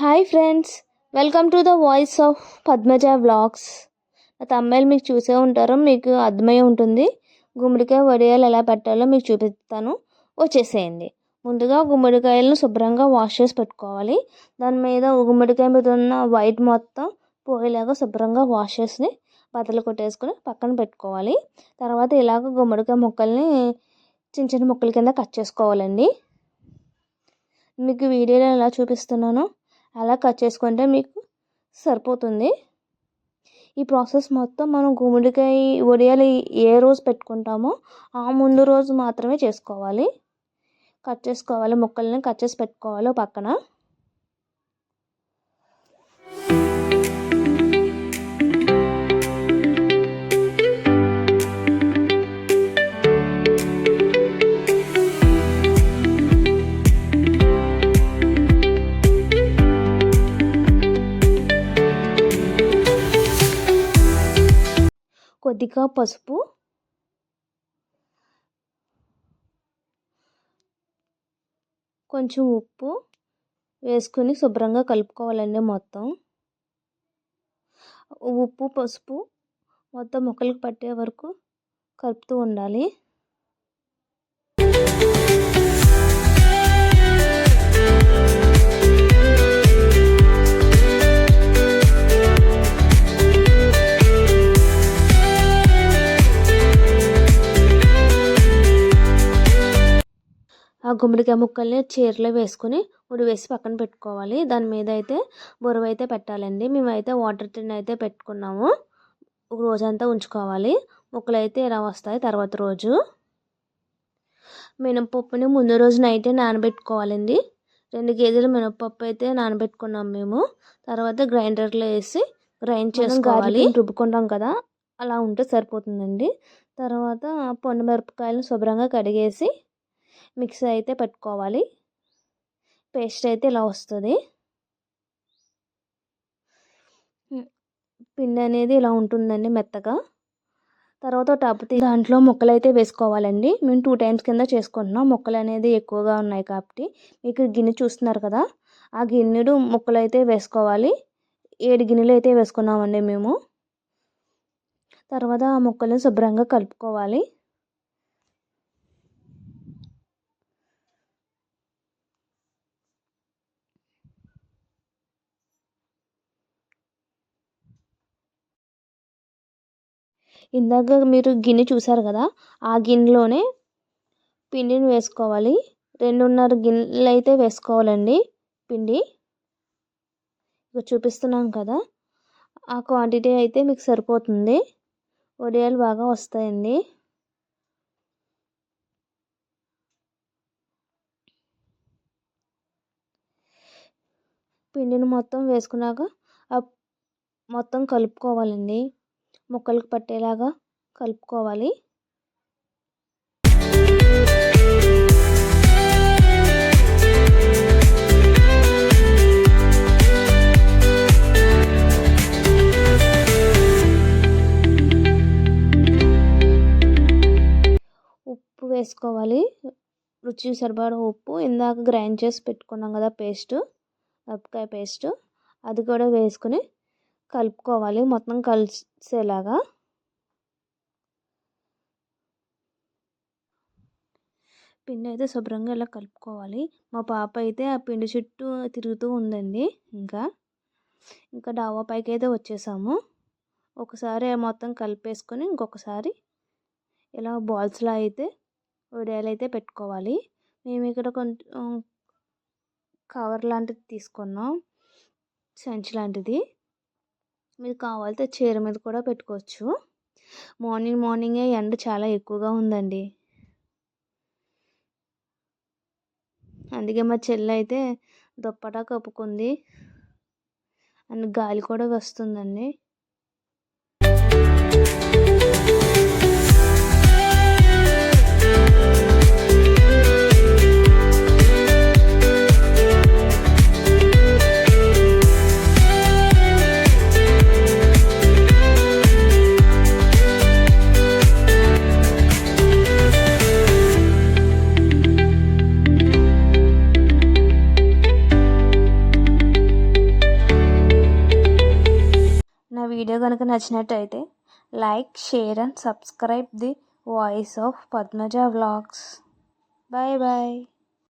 Hi friends welcome to the voice of Padmaja vlogs నా తమ్మాయిలు మీకు చూసే ఉంటారు మీకు అర్థమై ఉంటుంది. గుమ్మడికాయ వడియాలు ఎలా పెట్టాలో మీకు చూపిస్తాను. వచ్చేసేయండి. ముందుగా గుమ్మడికాయలను శుభ్రంగా వాష్ చేసి పెట్టుకోవాలి. దాని మీద గుమ్మడికాయ మీద ఉన్న వైట్ మొత్తం పోయేలాగా శుభ్రంగా వాష్ చేసి బద్దలు కొట్టేసుకుని పక్కన పెట్టుకోవాలి. తర్వాత ఇలాగ గుమ్మడికాయ ముక్కల్ని చిన్న చిన్న ముక్కల కింద కట్ చేసుకోవాలండి. మీకు వీడియోలో ఎలా చూపిస్తున్నానో అలా కట్ చేసుకుంటే మీకు సరిపోతుంది. ఈ ప్రాసెస్ మొత్తం మనం గుమ్మడికాయ వడియాలు ఏ రోజు పెట్టుకుంటామో ఆ ముందు రోజు మాత్రమే చేసుకోవాలి. కట్ చేసుకోవాలి ముక్కల్ని కట్ చేసి పెట్టుకోవాలి పక్కన. కొద్దిగా పసుపు. కొంచెం ఉప్పు వేసుకొని శుభ్రంగా కలుపుకోవాలండి మొత్తం. ఉప్పు పసుపు మొత్తం ముక్కలకు పట్టే వరకు కలుపుతూ ఉండాలి. ఆ గుమ్మడికాయ ముక్కల్ని చీరలో వేసుకొని ఉడి వేసి పక్కన పెట్టుకోవాలి. దాని మీద అయితే బొరువు అయితే పెట్టాలండి. మేమైతే వాటర్ టిన్ అయితే పెట్టుకున్నాము. ఒక రోజంతా ఉంచుకోవాలి. ముక్కలు అయితే ఇలా వస్తాయి తర్వాత రోజు. మినపప్పుని ముందు రోజు నైటే నానబెట్టుకోవాలండి. రెండు కేజీలు మినపప్పు అయితే నానబెట్టుకున్నాం మేము. తర్వాత గ్రైండర్లో వేసి గ్రైండ్ చేసుకోవాలి. రుబ్బుకుంటాం కదా అలా ఉంటే సరిపోతుందండి. తర్వాత పొండు మిరపకాయలను శుభ్రంగా కడిగేసి మిక్సీ అయితే పెట్టుకోవాలి. పేస్ట్ అయితే ఇలా వస్తుంది. పిండి అనేది ఇలా ఉంటుందండి మెత్తగా. తర్వాత టప్ దాంట్లో ముక్కలు అయితే వేసుకోవాలండి. మేము టూ టైమ్స్ కింద చేసుకుంటున్నాం. ముక్కలు అనేది ఎక్కువగా ఉన్నాయి కాబట్టి. మీకు గిన్నె చూస్తున్నారు కదా? ఆ గిన్నెడు ముక్కలు అయితే వేసుకోవాలి. ఏడు గిన్నెలు అయితే వేసుకున్నామండి మేము. తర్వాత ఆ ముక్కలను శుభ్రంగా కలుపుకోవాలి. ఇందాక మీరు గిన్నె చూసారు కదా ఆ గిన్నెలోనే పిండిని వేసుకోవాలి. రెండున్నర గిన్నెలు అయితే వేసుకోవాలండి పిండి. ఇక చూపిస్తున్నాం కదా ఆ క్వాంటిటీ అయితే మీకు సరిపోతుంది. వడియాలు బాగా వస్తాయండి. పిండిని మొత్తం వేసుకున్నాక మొత్తం కలుపుకోవాలండి. ముక్కలకు పట్టేలాగా కలుపుకోవాలి. ఉప్పు వేసుకోవాలి. రుచి సరిపడా ఉప్పు. ఇందాక గ్రైండ్ చేసి పెట్టుకున్నాం కదా పేస్ట్ మిరపకాయ పేస్ట్. అది కూడా వేసుకుని కలుపుకోవాలి. మొత్తం కలిసేలాగా. పిండి అయితే శుభ్రంగా ఇలా కలుపుకోవాలి. మా పాప అయితే ఆ పిండి చుట్టూ తిరుగుతూ ఉందండి ఇంకా. ఇంకా డాబా పైకి అయితే వచ్చేసాము. ఒకసారి మొత్తం కలిపేసుకొని ఇంకొకసారి ఇలా బాల్స్లా అయితే వడియాలు అయితే పెట్టుకోవాలి. మేము ఇక్కడ కొంచెం కవర్ లాంటిది తీసుకున్నాం. సంచి లాంటిది. మీరు కావాలితే చీర మీద కూడా పెట్టుకోవచ్చు. మార్నింగ్ మార్నింగే ఎండ చాలా ఎక్కువగా ఉందండి. అందుకే మా చెల్లి అయితే దుప్పటా కప్పుకుంది. అండ్ గాలి కూడా వస్తుందండి. వీడియో కనుక నచ్చినట్టయితే like share and subscribe the voice of Padmaja vlogs. Bye bye.